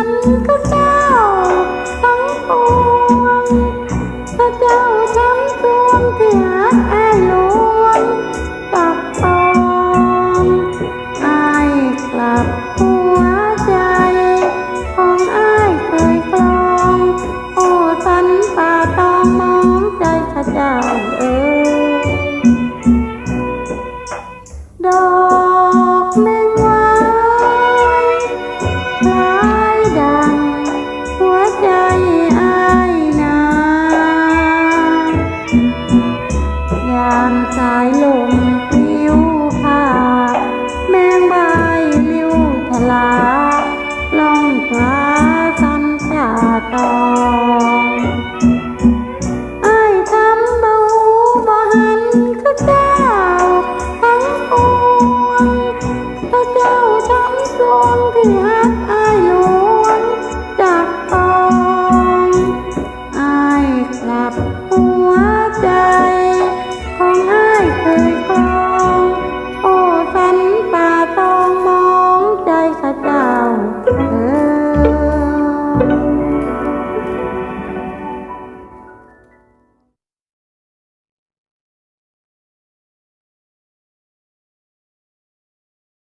มันก็เจ้าทั้งปวงก็เจ้าช้ำตวงที่าอาวงตักตองอากลับ ตองอ้ทำบ่หูบาหันก็เจ้าทั้งปวงก็เจ้าทำสวงที่ฮักอ้ายหลวงจากตองอ้กลับหัว